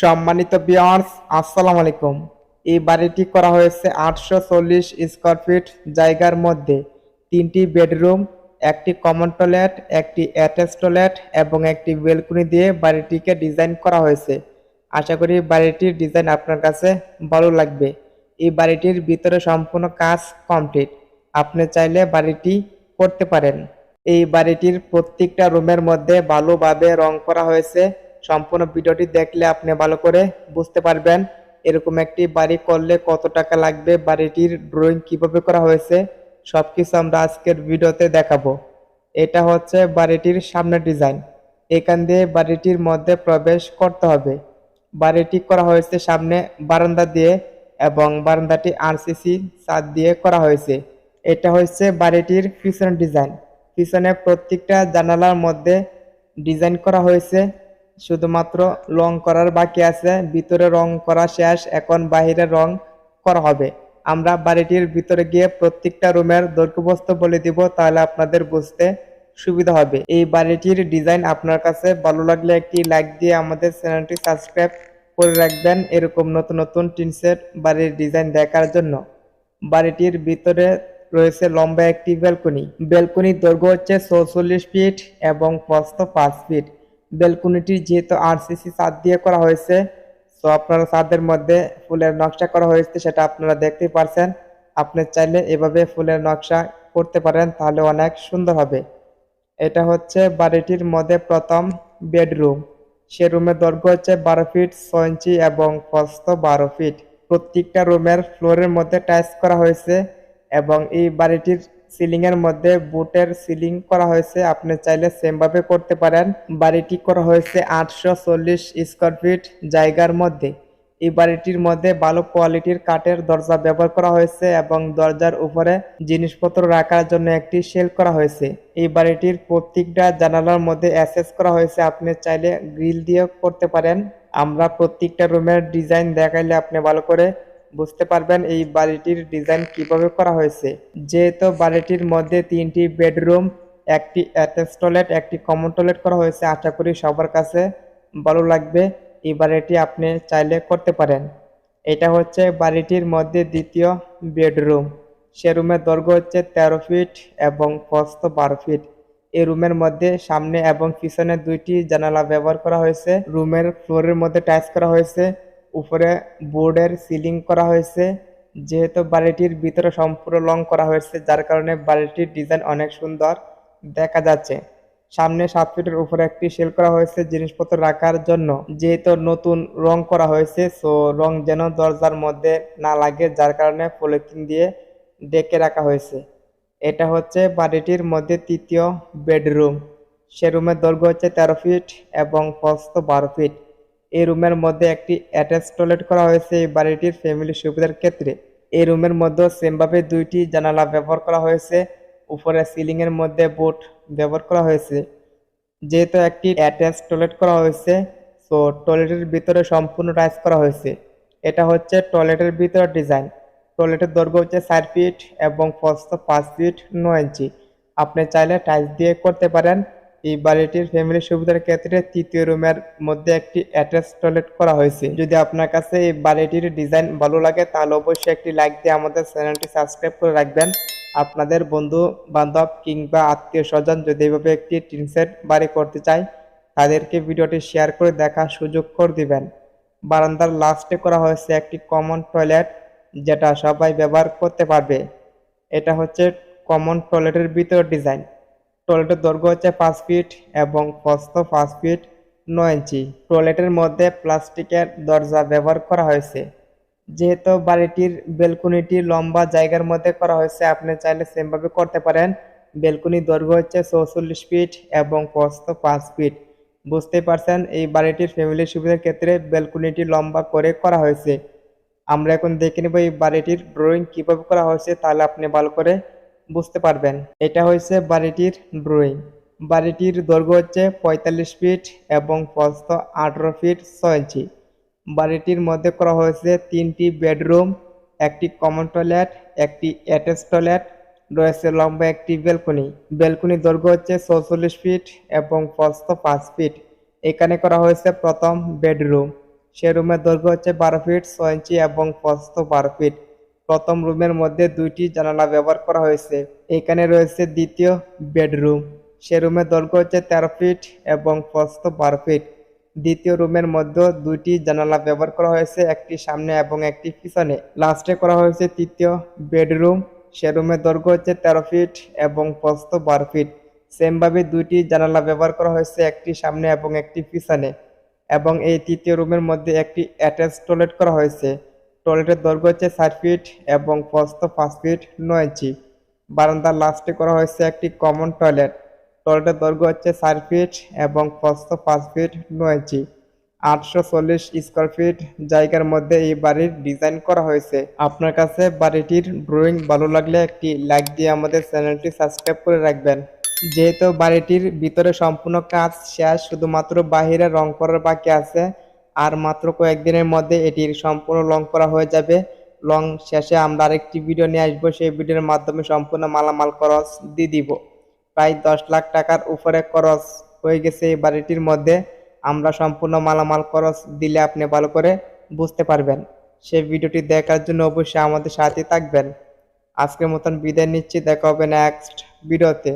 সম্মানিত বিয়ার্স আসসালামু আলাইকুম। এই বাড়িটি করা হয়েছে আটশো চল্লিশ স্কোয়ার ফিট জায়গার মধ্যে। তিনটি বেডরুম একটি কমন টয়লেট একটি অ্যাটাচ টয়লেট এবং একটি বেলকুনি দিয়ে বাড়িটিকে ডিজাইন করা হয়েছে। আশা করি বাড়িটির ডিজাইন আপনার কাছে ভালো লাগবে। এই বাড়িটির ভিতরে সম্পূর্ণ কাজ কমপ্লিট আপনি চাইলে বাড়িটি করতে পারেন। এই বাড়িটির প্রত্যেকটা রুমের মধ্যে ভালোভাবে রং করা হয়েছে। সম্পূর্ণ ভিডিওটি দেখলে আপনি ভালো করে বুঝতে পারবেন এরকম একটি বাড়ি করলে কত টাকা লাগবে, বাড়িটির ড্রয়িং কীভাবে করা হয়েছে সব কিছু আমরা আজকের ভিডিওতে দেখাবো। এটা হচ্ছে বাড়িটির সামনের ডিজাইন এখান দিয়ে বাড়িটির মধ্যে প্রবেশ করতে হবে। বাড়িটি করা হয়েছে সামনে বারান্দা দিয়ে এবং বারান্দাটি আরসিসি ছাদ দিয়ে করা হয়েছে। এটা হচ্ছে বাড়িটির পিছনের ডিজাইন পিছনে প্রত্যেকটা জানালার মধ্যে ডিজাইন করা হয়েছে। শুধুমাত্র রং করার বাকি আছে, ভিতরে রং করা শেষ, এখন বাহিরে রং করা হবে। আমরা বাড়িটির ভিতরে গিয়ে প্রত্যেকটা রুমের দৈর্ঘ্যবস্তু বলে দিব, তাহলে আপনাদের বুঝতে সুবিধা হবে। এই বাড়িটির ডিজাইন আপনার কাছে। ভালো লাগলে একটি লাইক দিয়ে আমাদের চ্যানেলটি সাবস্ক্রাইব করে রাখবেন। এরকম নতুন নতুন টিনসেট বাড়ির ডিজাইন দেখার জন্য। বাড়িটির ভিতরে রয়েছে লম্বা একটি ব্যালকনি। ব্যালকনির দৈর্ঘ্য হচ্ছে চৌচল্লিশ ফিট এবং প্রস্থ পাঁচ ফিট। ব্যালকনিটি যেহেতু আরসিসি ছাদ দিয়ে করা হয়েছে তো আপনারা ছাদের মধ্যে ফুলের নকশা করা হয়েছে সেটা আপনারা দেখতেই পারছেন। আপনি চাইলে এভাবে ফুলের নকশা করতে পারেন, তাহলে অনেক সুন্দর হবে। এটা হচ্ছে বাড়িটির মধ্যে প্রথম বেডরুম। সে রুমের দৈর্ঘ্য হচ্ছে বারো ফিট, ছয় ইঞ্চি এবং প্রস্থ বারো ফিট। প্রত্যেকটা রুমের ফ্লোরের মধ্যে টাইস করা হয়েছে এবং এই বাড়িটির সিলিং এর মধ্যে বুটের সিলিং করা হয়েছে। আপনি চাইলে সেম ভাবে করতে পারেন। বাড়িটি করা হয়েছে আটশো চল্লিশ স্কোয়ার ফিট জায়গার মধ্যে। এই বাড়িটির মধ্যে ভালো কোয়ালিটির কাঠের দরজা ব্যবহার করা হয়েছে এবং দরজার উপরে জিনিসপত্র রাখার জন্য একটি শেল করা হয়েছে। এই বাড়িটির প্রত্যেকটা জানালার মধ্যে অ্যাসেস করা হয়েছে। আপনি চাইলে গ্রিল দিয়েও করতে পারেন। আমরা প্রত্যেকটা রুমের ডিজাইন দেখাইলে আপনি ভালো করে বুঝতে পারবেন এই বাড়িটির ডিজাইন কীভাবে করা হয়েছে। যেহেতু বাড়িটির মধ্যে তিনটি বেডরুম, একটি অ্যাটাচ টয়লেট, একটি কমন টয়লেট করা হয়েছে, আশা করি সবার কাছে ভালো লাগবে। এই বাড়িটি আপনি চাইলে করতে পারেন। এটা হচ্ছে বাড়িটির মধ্যে দ্বিতীয় বেডরুম। সে রুমের দৈর্ঘ্য হচ্ছে তেরো ফিট এবং প্রস্থ বারো ফিট। এই রুমের মধ্যে সামনে এবং পিছনে দুইটি জানালা ব্যবহার করা হয়েছে। রুমের ফ্লোরের মধ্যে টাইলস করা হয়েছে। উপরে বোর্ডের সিলিং করা হয়েছে, যেহেতু বাড়িটির ভিতরে সম্পূর্ণ রং করা হয়েছে, যার কারণে বাড়িটির ডিজাইন অনেক সুন্দর দেখা যাচ্ছে। সামনে সাত ফিটের উপরে একটি সেল করা হয়েছে জিনিসপত্র রাখার জন্য। যেহেতু নতুন রং করা হয়েছে, সো রং যেন দরজার মধ্যে না লাগে, যার কারণে পলিথিন দিয়ে ডেকে রাখা হয়েছে। এটা হচ্ছে বাড়িটির মধ্যে তৃতীয় বেডরুম। সে রুমের দৈর্ঘ্য হচ্ছে তেরো ফিট এবং প্রস্থ বারো ফিট। এই রুমের মধ্যে একটি অ্যাটাচ টয়লেট করা হয়েছে। এই বাড়িটির ফ্যামিলি সুবিধার ক্ষেত্রে এই রুমের মধ্যে সেমভাবে দুইটি জানালা ব্যবহার করা হয়েছে। উপরে সিলিংয়ের মধ্যে বোট ব্যবহার করা হয়েছে। যেহেতু একটি অ্যাটাচ টয়লেট করা হয়েছে সো টয়লেটের ভিতরে সম্পূর্ণ টাইস করা হয়েছে। এটা হচ্ছে টয়লেটের ভিতরে ডিজাইন। টয়লেটের দৈর্ঘ্য হচ্ছে চার ফিট এবং প্রস্থ পাঁচ ফিট নয় ইঞ্চি। আপনি চাইলে টাইলস দিয়ে করতে পারেন। এই বাড়িটির ফ্যামিলি সুবিধার ক্ষেত্রে তৃতীয় রুমের মধ্যে একটি অ্যাটাচ টয়লেট করা হয়েছে। যদি আপনার কাছে এই বাড়িটির ডিজাইন ভালো লাগে, তাহলে অবশ্যই একটি লাইক দিয়ে আমাদের চ্যানেলটি সাবস্ক্রাইব করে রাখবেন। আপনাদের বন্ধু বান্ধব কিংবা আত্মীয় স্বজন যদি এভাবে একটি টিনসেট বাড়ি করতে চায়, তাদেরকে ভিডিওটি শেয়ার করে দেখার সুযোগ করে দিবেন। বারান্দার লাস্টে করা হয়েছে একটি কমন টয়লেট যেটা সবাই ব্যবহার করতে পারবে। এটা হচ্ছে কমন টয়লেটের ভিতর ডিজাইন টয়লেটের দৈর্ঘ্য হচ্ছে পাঁচ ফিট এবং প্রস্থ পাঁচ ফিট নয় ইঞ্চি। টয়লেটের মধ্যে প্লাস্টিকের দরজা ব্যবহার করা হয়েছে। যেহেতু বাড়িটির বেলকুনিটি লম্বা জায়গার মধ্যে করা হয়েছে, আপনি চাইলে সেমভাবে করতে পারেন। বেলকুনির দৈর্ঘ্য হচ্ছে চৌচল্লিশ ফিট এবং প্রস্থ পাঁচ ফিট। বুঝতেই পারছেন, এই বাড়িটির ফ্যামিলির সুবিধার ক্ষেত্রে বেলকুনিটি লম্বা করে করা হয়েছে। আমরা এখন দেখে নেব এই বাড়িটির ড্রয়িং কীভাবে করা হয়েছে, তাহলে আপনি ভালো করে বুঝতে পারবেন। এটা হয়েছে বাড়িটির ড্রয়িং বাড়িটির দৈর্ঘ্য হচ্ছে পঁয়তাল্লিশ ফিট এবং প্রস্থ আঠারো ফিট ছয় ইঞ্চি। বাড়িটির মধ্যে করা হয়েছে তিনটি বেডরুম, একটি কমন টয়লেট, একটি অ্যাটাচ টয়লেট, রয়েছে লম্বা একটি বেলকনি। বেলকনির দৈর্ঘ্য হচ্ছে চৌচল্লিশ ফিট এবং প্রস্থ পাঁচ ফিট। এখানে করা হয়েছে প্রথম বেডরুম। সে রুমের দৈর্ঘ্য হচ্ছে বারো ফিট ছয় ইঞ্চি এবং প্রস্থ বারো ফিট। প্রথম রুমের মধ্যে দুইটি জানালা ব্যবহার করা হয়েছে। এখানে রয়েছে দ্বিতীয় বেডরুম। সে রুমের দৈর্ঘ্য হচ্ছে তেরো ফিট এবং প্রস্থ বারো ফিট। দ্বিতীয় রুমের মধ্যে দুইটি জানালা ব্যবহার করা হয়েছে, একটি সামনে এবং একটি পিছনে। লাস্টে করা হয়েছে তৃতীয় বেডরুম। সে রুমের দৈর্ঘ্য হচ্ছে তেরো ফিট এবং প্রস্থ বারো ফিট। সেমভাবে দুইটি জানালা ব্যবহার করা হয়েছে, একটি সামনে এবং একটি পিছনে। এবং এই তৃতীয় রুমের মধ্যে একটি অ্যাটাচ টয়লেট করা হয়েছে। টয়লেটের দৈর্ঘ্য হচ্ছে চার ফিট এবং প্রস্থ পাঁচ ফিট নয় ইঞ্চি বারান্দার লাস্টে করা হয়েছে একটি কমন টয়লেট টয়লেটের দৈর্ঘ্য হচ্ছে চার ফিট এবং প্রস্থ পাঁচ ফিট নয় ইঞ্চি আটশো চল্লিশ স্কোয়ার ফিট জায়গার মধ্যে এই বাড়ির ডিজাইন করা হয়েছে। আপনার কাছে বাড়িটির ড্রয়িং ভালো লাগলে একটি লাইক দিয়ে আমাদের চ্যানেলটি সাবস্ক্রাইব করে রাখবেন। যেহেতু বাড়িটির ভিতরে সম্পূর্ণ কাজ শেষ শুধুমাত্র বাহিরে রং করার বাকি আছে আর মাত্র কয়েকদিনের মধ্যে এটির সম্পূর্ণ লং করা হয়ে যাবে। লং শেষে আমরা আরেকটি ভিডিও নিয়ে আসব, সেই ভিডিওর মাধ্যমে সম্পূর্ণ মালামাল খরচ দিয়ে দিব। প্রায় দশ লাখ টাকার উপরে খরচ হয়ে গেছে এই বাড়িটির মধ্যে। আমরা সম্পূর্ণ মালামাল খরচ দিলে আপনি ভালো করে বুঝতে পারবেন। সেই ভিডিওটি দেখার জন্য অবশ্যই আমাদের সাথে থাকবেন। আজকের মতন বিদায় নিচ্ছি, দেখা হবে নেক্সট ভিডিওতে।